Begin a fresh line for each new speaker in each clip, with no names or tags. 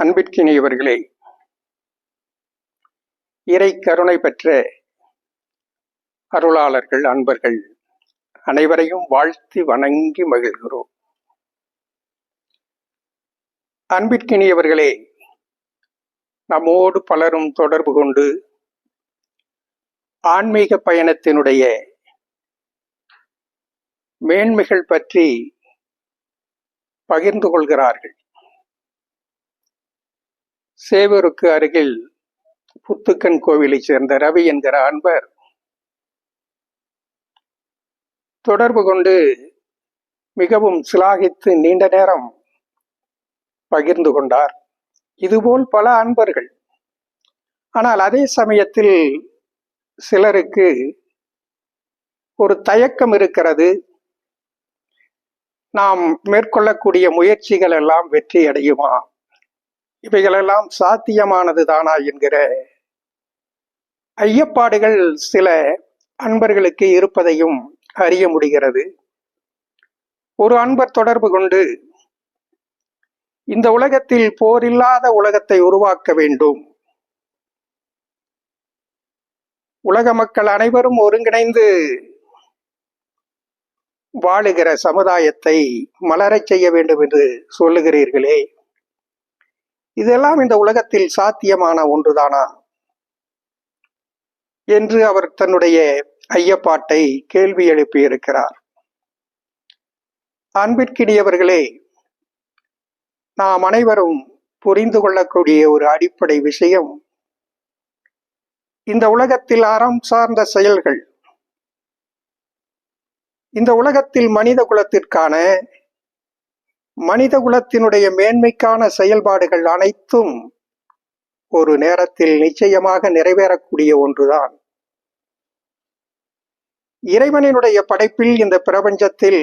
அன்பிற்கினியவர்களே இறை கருணை பெற்ற அருளாளர்கள் அன்பர்கள் அனைவரையும் வாழ்த்தி வணங்கி மகிழ்கிறோம். அன்பிற்கினியவர்களே நம்மோடு பலரும் தொடர்பு கொண்டு ஆன்மீக பயணத்தினுடைய மேன்மைகள் பற்றி பகிர்ந்து கொள்கிறார்கள். சேவூருக்கு அருகில் புத்துக்கன் கோவிலைச் சேர்ந்த ரவி என்கிற அன்பர் தொடர்பு கொண்டு மிகவும் சிலாகித்து நீண்ட நேரம் பகிர்ந்து கொண்டார். இதுபோல் பல அன்பர்கள். ஆனால் அதே சமயத்தில் சிலருக்கு ஒரு தயக்கம் இருக்கிறது. நாம் மேற்கொள்ளக்கூடிய முயற்சிகள் எல்லாம் வெற்றி அடையுமா இவைகளெல்லாம் சாத்தியமானது தானா என்கிற ஐயப்பாடுகள் சில அன்பர்களுக்கு இருப்பதையும் அறிய முடிகிறது. ஒரு அன்பர் தொடர்பு கொண்டு இந்த உலகத்தில் போரில்லாத உலகத்தை உருவாக்க வேண்டும். உலக மக்கள் அனைவரும் ஒருங்கிணைந்து வாழுகிற சமுதாயத்தை மலரச் செய்ய வேண்டும் என்று சொல்லுகிறீர்களே. இதெல்லாம் இந்த உலகத்தில் சாத்தியமான ஒன்றுதானா? என்று அவர் தன்னுடைய ஐயப்பாட்டை கேள்வி எழுப்பியிருக்கிறார். அன்பிற்கினியவர்களே நாம் அனைவரும் புரிந்து கொள்ளக்கூடிய ஒரு அடிப்படை விஷயம் இந்த உலகத்தில் அறம் சார்ந்த செயல்கள். இந்த உலகத்தில் மனித குலத்திற்கான மனித குலத்தினுடைய மேன்மைக்கான செயல்பாடுகள் அனைத்தும் ஒரு நேரத்தில் நிச்சயமாக நிறைவேறக்கூடிய ஒன்றுதான். இறைவனினுடைய படைப்பில் இந்த பிரபஞ்சத்தில்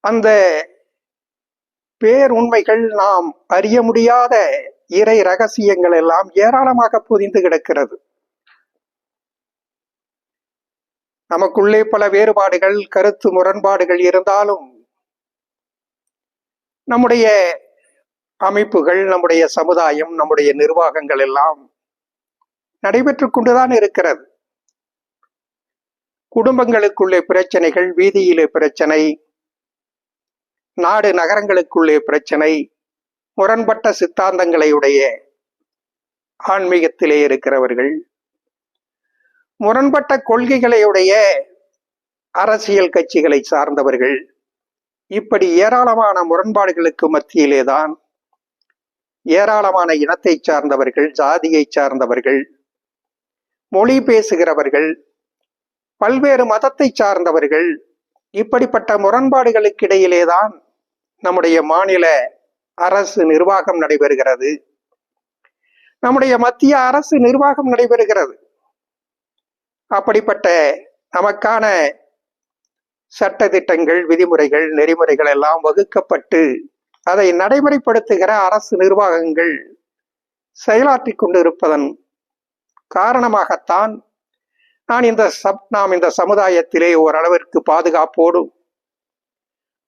அந்த பேருண்மைகள் நாம் அறிய முடியாத இறை ரகசியங்கள் எல்லாம் ஏராளமாக பொதிந்து கிடக்கிறது. நமக்குள்ளே பல வேறுபாடுகள் கருத்து முரண்பாடுகள் இருந்தாலும் நம்முடைய அமைப்புகள் நம்முடைய சமுதாயம் நம்முடைய நிர்வாகங்கள் எல்லாம் நடைபெற்று கொண்டுதான் இருக்கிறது. குடும்பங்களுக்குள்ளே பிரச்சனைகள் வீதியிலே பிரச்சனை நாடு நகரங்களுக்குள்ளே பிரச்சனை முரண்பட்ட சித்தாந்தங்களை உடைய ஆன்மீகத்திலே இருக்கிறவர்கள் முரண்பட்ட கொள்கைகளையுடைய அரசியல் கட்சிகளை சார்ந்தவர்கள் இப்படி ஏராளமான முரண்பாடுகளுக்கு மத்தியிலேதான் ஏராளமான இனத்தை சார்ந்தவர்கள் ஜாதியை சார்ந்தவர்கள் மொழி பேசுகிறவர்கள் பல்வேறு மதத்தை சார்ந்தவர்கள் இப்படிப்பட்ட முரண்பாடுகளுக்கு இடையிலேதான் நம்முடைய மாநில அரசு நிர்வாகம் நடைபெறுகிறது. நம்முடைய மத்திய அரசு நிர்வாகம் நடைபெறுகிறது. அப்படிப்பட்ட நமக்கான சட்ட திட்டங்கள் விதிமுறைகள் நெறிமுறைகள் எல்லாம் வகுக்கப்பட்டு அதை நடைமுறைப்படுத்துகிற அரசு நிர்வாகங்கள் செயலாற்றி கொண்டிருப்பதன் காரணமாகத்தான் நான் இந்த சப் நாம் இந்த சமுதாயத்திலே ஓரளவிற்கு பாதுகாப்போடும்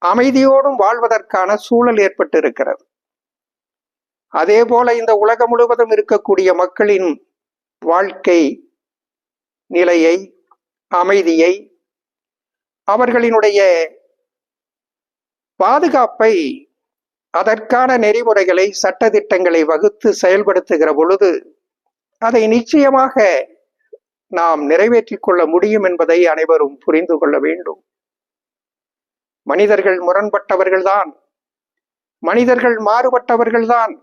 அமைதியோடும் வாழ்வதற்கான சூழல் ஏற்பட்டு இருக்கிறது அதே போல இந்த உலகம் முழுவதும் இருக்கக்கூடிய மக்களின் வாழ்க்கை நிலையை அமைதியை அவர்களினுடைய பாதுகாப்பை அதற்கான நெறிமுறைகளை சட்டத்திட்டங்களை வகுத்து செயல்படுத்துகிற பொழுது அதை நிச்சயமாக நாம் நிறைவேற்றிக் கொள்ள முடியும் என்பதை அனைவரும் புரிந்து கொள்ள வேண்டும். மனிதர்கள் முரண்பட்டவர்கள்தான். மனிதர்கள் மாறுபட்டவர்கள்தான்.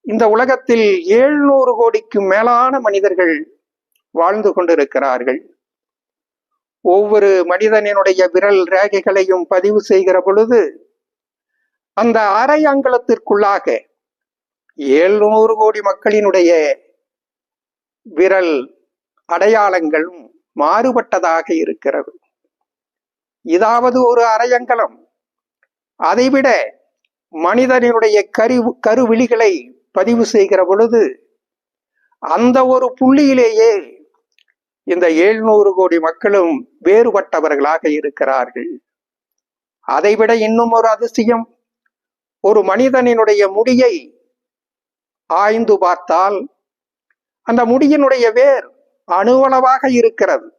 இந்த உலகத்தில் ஏழ்நூறு கோடிக்கும் மேலான மனிதர்கள் வாழ்ந்து கொண்டிருக்கிறார்கள். ஒவ்வொரு மனிதனினுடைய விரல் ரேகைகளையும் பதிவு செய்கிற பொழுது அந்த அரை அங்கலத்திற்குள்ளாக ஏழ்நூறு கோடி மக்களினுடைய விரல் அடையாளங்களும் மாறுபட்டதாக இருக்கிறது. இதாவது ஒரு அரையங்கலம் அதைவிட மனிதனினுடைய கரு கருவிழிகளை பதிவு செய்கிற பொழுது அந்த ஒரு புள்ளியிலேயே இந்த ஏழ்நூறு கோடி மக்களும் வேறுபட்டவர்களாக இருக்கிறார்கள். அதைவிட இன்னும் ஒரு அதிசயம். ஒரு மனிதனினுடைய முடியை ஆய்ந்து பார்த்தால் அந்த முடியினுடைய வேர் அணுவளவாக இருக்கிறது.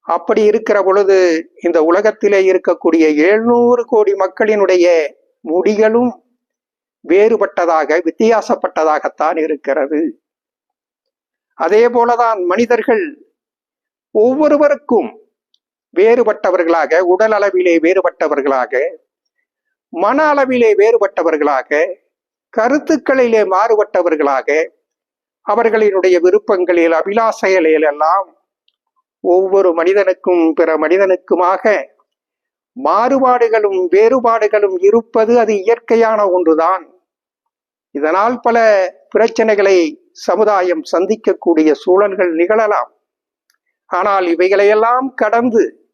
அப்படி இருக்கிற பொழுது இந்த உலகத்திலே இருக்கக்கூடிய எழுநூறு கோடி மக்களினுடைய முடிகளும் வேறுபட்டதாக வித்தியாசப்பட்டதாகத்தான் இருக்கிறது. அதே போலதான் மனிதர்கள் ஒவ்வொருவருக்கும் வேறுபட்டவர்களாக உடல் அளவிலே வேறுபட்டவர்களாக மன அளவிலே வேறுபட்டவர்களாக கருத்துக்களிலே மாறுபட்டவர்களாக அவர்களினுடைய விருப்பங்களில் அபிலாசைகளில் எல்லாம் ஒவ்வொரு மனிதனுக்கும் பிற மனிதனுக்குமாக மாறுபாடுகளும் வேறுபாடுகளும் இருப்பது அது இயற்கையான ஒன்றுதான். இதனால் பல பிரச்சனைகளை சமுதாயம் சந்திக்கக்கூடிய சூழல்கள் நிகழலாம். ஆனால் இவைகளையெல்லாம் கடந்து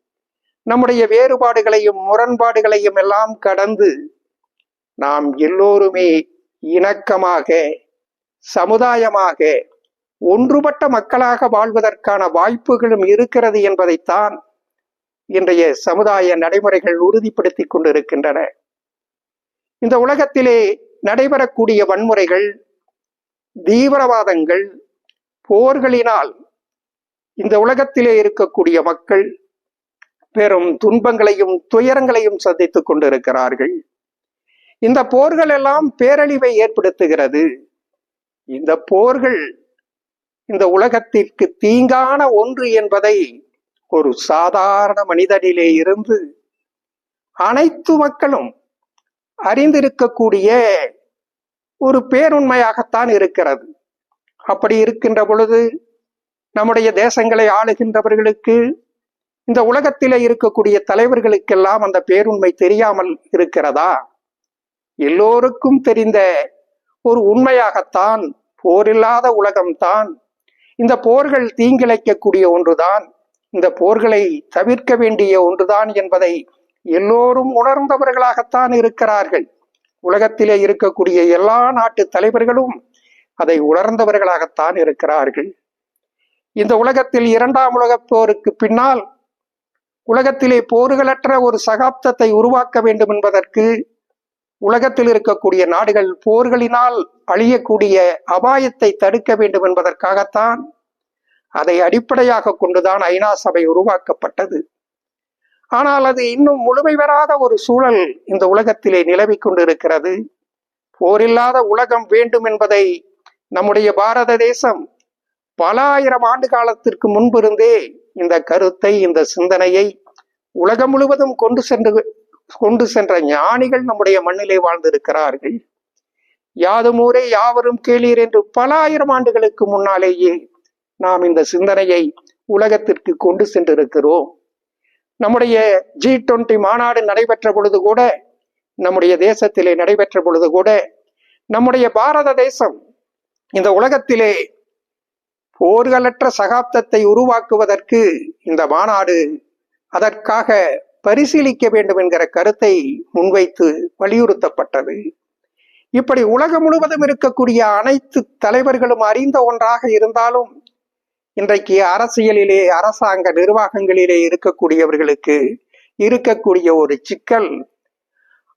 நம்முடைய வேறுபாடுகளையும் முரண்பாடுகளையும் எல்லாம் கடந்து நாம் எல்லோருமே இணக்கமாக சமுதாயமாக ஒன்றுபட்ட மக்களாக வாழ்வதற்கான வாய்ப்புகளும் இருக்கிறது என்பதைத்தான் இன்றைய சமுதாய நடைமுறைகள் உறுதிப்படுத்திக் கொண்டிருக்கின்றன. இந்த உலகத்திலே நடைபெறக்கூடிய வன்முறைகள் தீவிரவாதங்கள் போர்களினால் இந்த உலகத்திலே இருக்கக்கூடிய மக்கள் பெரும் துன்பங்களையும் துயரங்களையும் சந்தித்துக் கொண்டிருக்கிறார்கள். இந்த போர்கள் எல்லாம் பேரழிவை ஏற்படுத்துகிறது. இந்த போர்கள் இந்த உலகத்திற்கு தீங்கான ஒன்று என்பதை ஒரு சாதாரண மனிதனிலே இருந்து அனைத்து மக்களும் அறிந்திருக்கக்கூடிய ஒரு பேருண்மையாகத்தான் இருக்கிறது. அப்படி இருக்கின்ற பொழுது நம்முடைய தேசங்களை ஆளுகின்றவர்களுக்கு இந்த உலகத்திலே இருக்கக்கூடிய தலைவர்களுக்கெல்லாம் அந்த பேருண்மை தெரியாமல் இருக்கிறதா? எல்லோருக்கும் தெரிந்த ஒரு உண்மையாகத்தான் போரில்லாத உலகம்தான். இந்த போர்கள் தீங்கிழைக்கக்கூடிய ஒன்றுதான். இந்த போர்களை தவிர்க்க வேண்டிய ஒன்றுதான் என்பதை எல்லோரும் உணர்ந்தவர்களாகத்தான் இருக்கிறார்கள். உலகத்திலே இருக்கக்கூடிய எல்லா நாட்டு தலைவர்களும் அதை உணர்ந்தவர்களாகத்தான் இருக்கிறார்கள். இந்த உலகத்தில் இரண்டாம் உலகப் போருக்கு பின்னால் உலகத்திலே போர்களற்ற ஒரு சகாப்தத்தை உருவாக்க வேண்டும் என்பதற்கு உலகத்தில் இருக்கக்கூடிய நாடுகள் போர்களினால் அழியக்கூடிய அபாயத்தை தடுக்க வேண்டும் என்பதற்காகத்தான் அதை அடிப்படையாக கொண்டுதான் ஐநா சபை உருவாக்கப்பட்டது. ஆனால் அது இன்னும் முழுமை பெறாத ஒரு சூழல் இந்த உலகத்திலே நிலவிக் கொண்டிருக்கிறது. போரில்லாத உலகம் வேண்டும் என்பதை நம்முடைய பாரத தேசம் பல ஆயிரம் ஆண்டு காலத்திற்கு முன்பிருந்தே இந்த கருத்தை இந்த சிந்தனையை உலகம் முழுவதும் கொண்டு சென்று கொண்டு சென்ற ஞானிகள் நம்முடைய மண்ணிலே வாழ்ந்திருக்கிறார்கள். யாதுமூரே யாவரும் கேளீர் என்று பல ஆயிரம் ஆண்டுகளுக்கு முன்னாலேயே நாம் இந்த சிந்தனையை உலகத்திற்கு கொண்டு சென்றிருக்கிறோம். நம்முடைய ஜி டுவெண்டி மாநாடு நடைபெற்ற பொழுது கூட நம்முடைய தேசத்திலே நடைபெற்ற பொழுது கூட நம்முடைய பாரத தேசம் இந்த உலகத்திலே ஓர்களற்ற சகாப்தத்தை உருவாக்குவதற்கு இந்த மாநாடு அதற்காக பரிசீலிக்க வேண்டும் என்கிற கருத்தை முன்வைத்து வலியுறுத்தப்பட்டது. இப்படி உலகம் முழுவதும் இருக்கக்கூடிய அனைத்து தலைவர்களும் அறிந்த ஒன்றாக இருந்தாலும் இன்றைக்கு அரசியலிலே அரசாங்க நிர்வாகங்களிலே இருக்கக்கூடியவர்களுக்கு இருக்கக்கூடிய ஒரு சிக்கல்.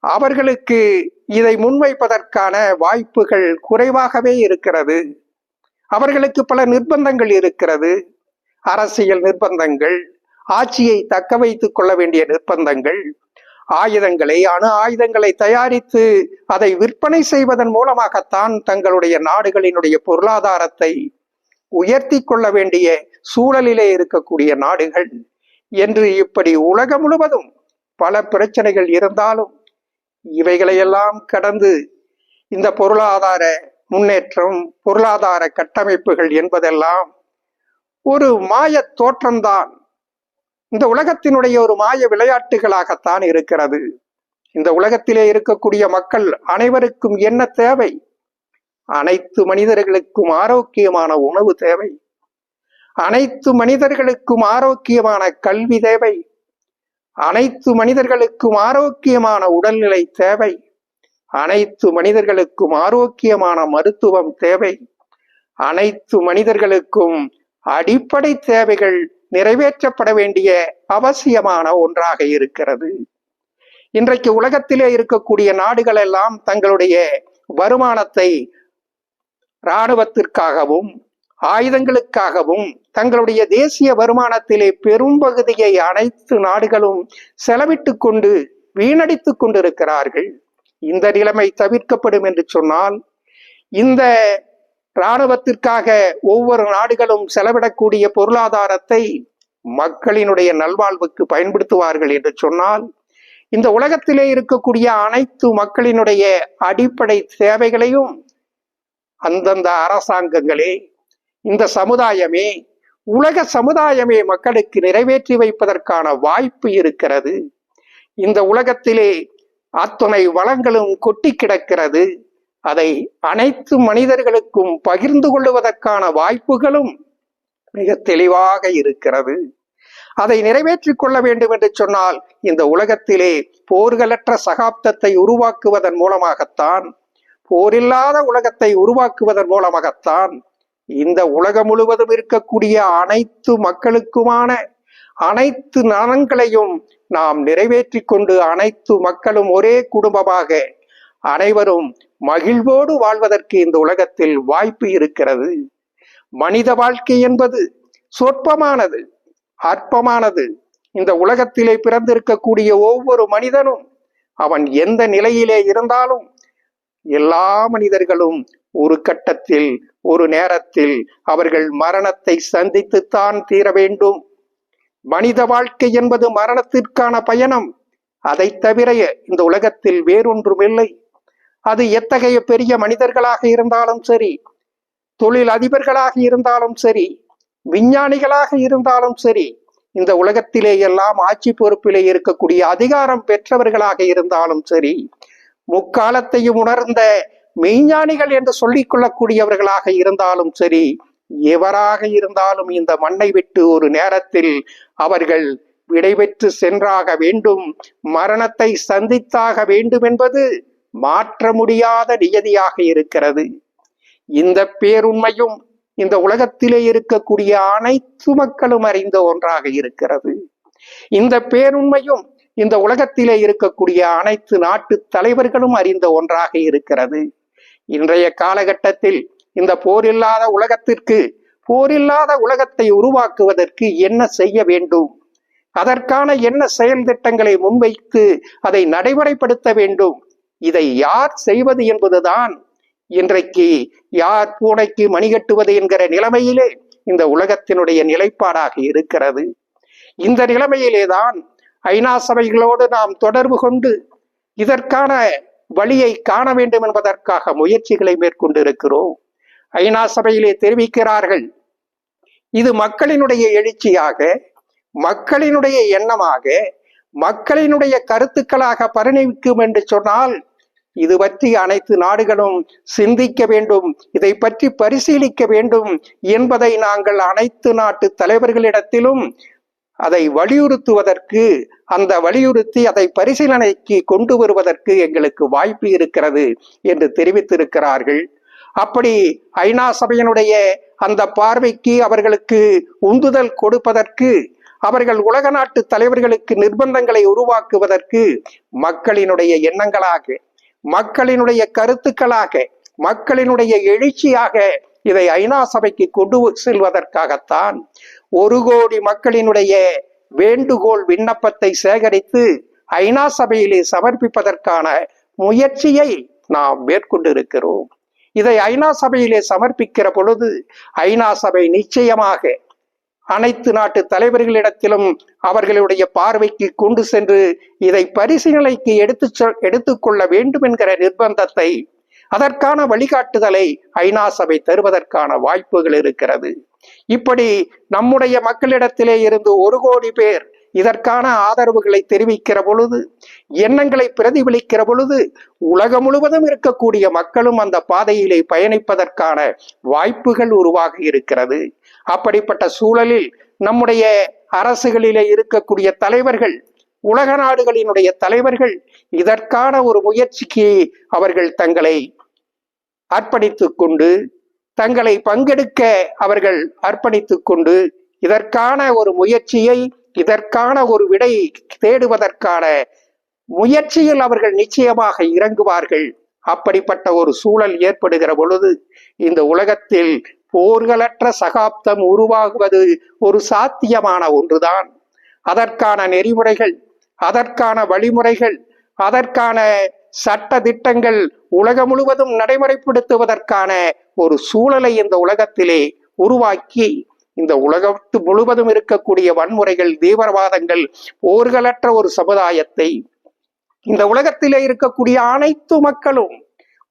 அவர்களுக்கு இதை முன்வைப்பதற்கான வாய்ப்புகள் குறைவாகவே இருக்கிறது. அவர்களுக்கு பல நிர்பந்தங்கள் இருக்கிறது. அரசியல் நிர்பந்தங்கள் ஆட்சியை தக்க வைத்துக் கொள்ள வேண்டிய நிர்பந்தங்கள் ஆயுதங்களை அணு ஆயுதங்களை தயாரித்து அதை விற்பனை செய்வதன் மூலமாகத்தான் தங்களுடைய நாடுகளினுடைய பொருளாதாரத்தை உயர்த்தி கொள்ள வேண்டிய சூழலிலே இருக்கக்கூடிய நாடுகள். என்று இப்படி உலகம் முழுவதும் பல பிரச்சனைகள் இருந்தாலும் இவைகளையெல்லாம் கடந்து இந்த பொருளாதார முன்னேற்றம் பொருளாதார கட்டமைப்புகள் என்பதெல்லாம் ஒரு மாய தோற்றம்தான். இந்த உலகத்தினுடைய ஒரு மாய விளையாட்டுகளாகத்தான் இருக்கிறது. இந்த உலகத்திலே இருக்கக்கூடிய மக்கள் அனைவருக்கும் என்ன தேவை? அனைத்து மனிதர்களுக்கும் ஆரோக்கியமான உணவு தேவை. அனைத்து மனிதர்களுக்கும் ஆரோக்கியமான கல்வி தேவை. அனைத்து மனிதர்களுக்கும் ஆரோக்கியமான உடல்நிலை தேவை. அனைத்து மனிதர்களுக்கும் ஆரோக்கியமான மருத்துவம் தேவை. அனைத்து மனிதர்களுக்கும் அடிப்படை தேவைகள் நிறைவேற்றப்பட வேண்டிய அவசியமான ஒன்றாக இருக்கிறது. இன்றைக்கு உலகத்திலே இருக்கக்கூடிய நாடுகள் எல்லாம் தங்களுடைய வருமானத்தை இராணுவத்திற்காகவும் ஆயுதங்களுக்காகவும் தங்களுடைய தேசிய வருமானத்திலே பெரும்பகுதியை அனைத்து நாடுகளும் செலவிட்டு கொண்டு வீணடித்துக் கொண்டிருக்கிறார்கள். இந்த நிலைமை தவிர்க்கப்படும் என்று சொன்னால் இந்த இராணுவத்திற்காக ஒவ்வொரு நாடுகளும் செலவிடக்கூடிய பொருளாதாரத்தை மக்களினுடைய நல்வாழ்வுக்கு பயன்படுத்துவார்கள் என்று சொன்னால் இந்த உலகத்திலே இருக்கக்கூடிய அனைத்து மக்களினுடைய அடிப்படை தேவைகளையும் அந்தந்த அரசாங்கங்களே இந்த சமுதாயமே உலக சமுதாயமே மக்களுக்கு நிறைவேற்றி வைப்பதற்கான வாய்ப்பு இருக்கிறது. இந்த உலகத்திலே அத்துணை வளங்களும் கொட்டி கிடக்கிறது. அதை அனைத்து மனிதர்களுக்கும் பகிர்ந்து கொள்வதற்கான வாய்ப்புகளும் மிக தெளிவாக இருக்கிறது. அதை நிறைவேற்றிக் கொள்ள வேண்டும் என்று சொன்னால் இந்த உலகத்திலே போர்களற்ற சகாப்தத்தை உருவாக்குவதன் மூலமாகத்தான் போரில்லாத உலகத்தை உருவாக்குவதன் மூலமாகத்தான் இந்த உலகம் முழுவதும் இருக்கக்கூடிய அனைத்து மக்களுக்குமான அனைத்து நலன்களையும் நாம் நிறைவேற்றி கொண்டு அனைத்து மக்களும் ஒரே குடும்பமாக அனைவரும் மகிழ்வோடு வாழ்வதற்கு இந்த உலகத்தில் வாய்ப்பு இருக்கிறது. மனித வாழ்க்கை என்பது சொற்பமானது அற்பமானது. இந்த உலகத்திலே பிறந்திருக்கக்கூடிய ஒவ்வொரு மனிதனும் அவன் எந்த நிலையிலே இருந்தாலும் எல்லா மனிதர்களும் ஒரு கட்டத்தில் ஒரு நேரத்தில் அவர்கள் மரணத்தை சந்தித்துத்தான் தீர வேண்டும். மனித வாழ்க்கை என்பது மரணத்திற்கான பயணம். அதை தவிர இந்த உலகத்தில் வேறொன்றுமில்லை. அது எத்தகைய பெரிய மனிதர்களாக இருந்தாலும் சரி தொழில் அதிபர்களாக இருந்தாலும் சரி விஞ்ஞானிகளாக இருந்தாலும் சரி இந்த உலகத்திலே எல்லாம் ஆட்சி பொறுப்பிலே இருக்கக்கூடிய அதிகாரம் பெற்றவர்களாக இருந்தாலும் சரி முக்காலத்தையும் உணர்ந்த மெய்ஞானிகள் என்று சொல்லிக் கொள்ளக்கூடியவர்களாக இருந்தாலும் சரி எவராக இருந்தாலும் இந்த மண்ணை விட்டு ஒரு நேரத்தில் அவர்கள் விடைபெற்று சென்றாக வேண்டும். மரணத்தை சந்தித்தாக வேண்டும் என்பது மாற்ற முடியாத நியதியாக இருக்கிறது. இந்த பேருண்மையும் இந்த உலகத்திலே இருக்கக்கூடிய அனைத்து மக்களும் அறிந்த ஒன்றாக இருக்கிறது. இந்த பேருண்மையும் இந்த உலகத்திலே இருக்கக்கூடிய அனைத்து நாட்டு தலைவர்களும் அறிந்த ஒன்றாக இருக்கிறது. இன்றைய காலகட்டத்தில் இந்த போரில்லாத உலகத்திற்கு போரில்லாத உலகத்தை உருவாக்குவதற்கு என்ன செய்ய வேண்டும்? அதற்கான என்ன செயல் திட்டங்களை முன்வைத்து அதை நடைமுறைப்படுத்த வேண்டும்? இதை யார் செய்வது என்பதுதான் இன்றைக்கு யார் பூனைக்கு மணிகட்டுவது என்கிற நிலைமையிலே இந்த உலகத்தினுடைய நிலைப்பாடாக இருக்கிறது. இந்த நிலைமையிலேதான் ஐநா சபைகளோடு நாம் தொடர்பு கொண்டு இதற்கான வழியை காண வேண்டும் என்பதற்காக முயற்சிகளை மேற்கொண்டிருக்கிறோம். ஐநா சபையிலே தெரிவிக்கிறார்கள். இது மக்களினுடைய எழுச்சியாக மக்களினுடைய எண்ணமாக மக்களினுடைய கருத்துக்களாக பரிணமிக்கும் என்று சொன்னால் இது பற்றி அனைத்து நாடுகளும் சிந்திக்க வேண்டும் இதை பற்றி பரிசீலிக்க வேண்டும் என்பதை நாங்கள் அனைத்து நாட்டு தலைவர்களிடத்திலும் அதை வலியுறுத்துவதற்கு அந்த வலியுறுத்தி அதை பரிசீலனைக்கு கொண்டு வருவதற்கு எங்களுக்கு வாய்ப்பு இருக்கிறது என்று தெரிவித்திருக்கிறார்கள். அப்படி ஐநா சபையினுடைய அந்த பார்வைக்கு அவர்களுக்கு உந்துதல் கொடுப்பதற்கு அவர்கள் உலக நாட்டு தலைவர்களுக்கு நிர்பந்தங்களை உருவாக்குவதற்கு மக்களினுடைய எண்ணங்களாக மக்களினுடைய கருத்துக்களாக மக்களினுடைய எழுச்சியாக இதை ஐநா சபைக்கு கொண்டு செல்வதற்காகத்தான் ஒரு கோடி மக்களினுடைய வேண்டுகோள் விண்ணப்பத்தை சேகரித்து ஐநா சபையிலே சமர்ப்பிப்பதற்கான முயற்சியை நாம் மேற்கொண்டிருக்கிறோம். இதை ஐநா சபையிலே சமர்ப்பிக்கிற பொழுது ஐநா சபை நிச்சயமாக அனைத்து நாட்டு தலைவர்களிடத்திலும் அவர்களுடைய பார்வைக்கு கொண்டு சென்று இதை பரிசீலனைக்கு எடுத்து எடுத்துக்கொள்ள வேண்டும் என்கிற நிர்பந்தத்தை அதற்கான வழிகாட்டுதலை ஐநா சபை தருவதற்கான வாய்ப்புகள் இருக்கிறது. இப்படி நம்முடைய மக்களிடத்திலே இருந்து ஒரு கோடி பேர் இதற்கான ஆதரவுகளை தெரிவிக்கிற பொழுது எண்ணங்களை பிரதிபலிக்கிற பொழுது உலகம் முழுவதும் இருக்கக்கூடிய மக்களும் அந்த பாதையிலே பயணிப்பதற்கான வாய்ப்புகள் உருவாகி இருக்கிறது. அப்படிப்பட்ட சூழலில் நம்முடைய அரசுகளிலே இருக்கக்கூடிய தலைவர்கள் உலக நாடுகளினுடைய தலைவர்கள் இதற்கான ஒரு முயற்சிக்கு அவர்கள் தங்களை அர்ப்பணித்துக் கொண்டு தங்களை பங்கெடுக்க அவர்கள் அர்ப்பணித்துக் கொண்டு இதற்கான ஒரு முயற்சியை இதற்கான ஒரு விடை தேடுவதற்கான முயற்சியில் அவர்கள் நிச்சயமாக இறங்குவார்கள். அப்படிப்பட்ட ஒரு சூழல் ஏற்படுகிற பொழுது இந்த உலகத்தில் போர்களற்ற சகாப்தம் உருவாகுவது ஒரு சாத்தியமான ஒன்றுதான். அதற்கான நெறிமுறைகள் அதற்கான வழிமுறைகள் அதற்கான சட்ட திட்டங்கள் உலகம் முழுவதும் நடைமுறைப்படுத்துவதற்கான ஒரு சூழலை இந்த உலகத்திலே உருவாக்கி இந்த உலகத்து முழுவதும் இருக்கக்கூடிய வன்முறைகள் தீவிரவாதங்கள் போர்களற்ற ஒரு சமுதாயத்தை இந்த உலகத்திலே இருக்கக்கூடிய அனைத்து மக்களும்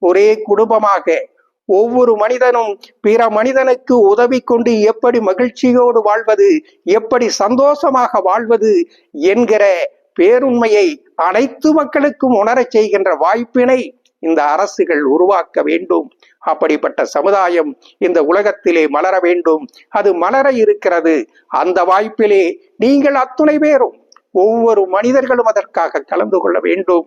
ஒரே குடும்பமாக ஒவ்வொரு மனிதனும் பிற மனிதனுக்கு உதவி கொண்டு எப்படி மகிழ்ச்சியோடு வாழ்வது எப்படி சந்தோஷமாக வாழ்வது என்கிற பேருண்மையை அனைத்து மக்களுக்கும் உணரச் செய்கின்ற வாய்ப்பினை இந்த அரசுகள் உருவாக்க வேண்டும். அப்படிப்பட்ட சமுதாயம் இந்த உலகத்திலே மலர வேண்டும். அது மலர இருக்கிறது. அந்த வாய்ப்பிலே நீங்கள் அத்துணை பேரும் ஒவ்வொரு மனிதர்களும் அதற்காக கலந்து கொள்ள வேண்டும்.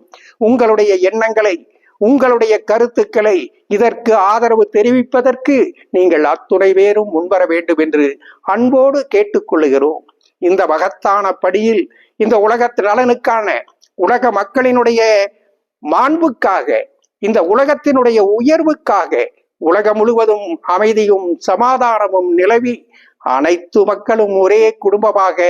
உங்களுடைய எண்ணங்களை உங்களுடைய கருத்துக்களை இதற்கு ஆதரவு தெரிவிப்பதற்கு நீங்கள் அத்துணை பேரும் முன்வர வேண்டும் என்று அன்போடு கேட்டுக்கொள்ளுகிறோம் இந்த மகத்தான படியில் இந்த உலகத்து நலனுக்கான உலக மக்களினுடைய மாண்புக்காக இந்த உலகத்தினுடைய உயர்வுக்காக உலகம் முழுவதும் அமைதியும் சமாதானமும் நிலவி அனைத்து மக்களும் ஒரே குடும்பமாக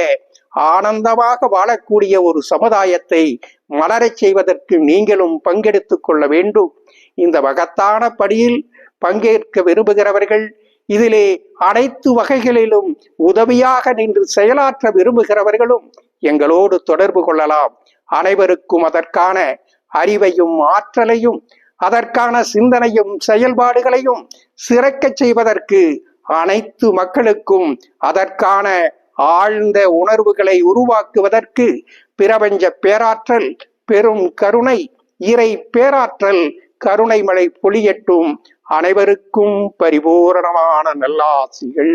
ஆனந்தமாக வாழக்கூடிய ஒரு சமுதாயத்தை மலரச் செய்வதற்கு நீங்களும் பங்கெடுத்துக் கொள்ள வேண்டும். இந்த மகத்தான படியில் பங்கேற்க விரும்புகிறவர்கள் இதிலே அனைத்து வகைகளிலும் உதவியாக நின்று செயலாற்ற விரும்புகிறவர்களும் எங்களோடு தொடர்பு கொள்ளலாம். அனைவருக்கும் அதற்கான அறிவையும் ஆற்றலையும் அதற்கான சிந்தனையும் செயல்பாடுகளையும் சிறக்கச் செய்வதற்கு அனைத்து மக்களுக்கும் அதற்கான ஆழ்ந்த உணர்வுகளை உருவாக்குவதற்கு பிரபஞ்ச பேராற்றல் பெரும் கருணை இறை பேராற்றல் கருணை மழை பொழியட்டும் அனைவருக்கும் பரிபூரணமான நல்லாசிகள்.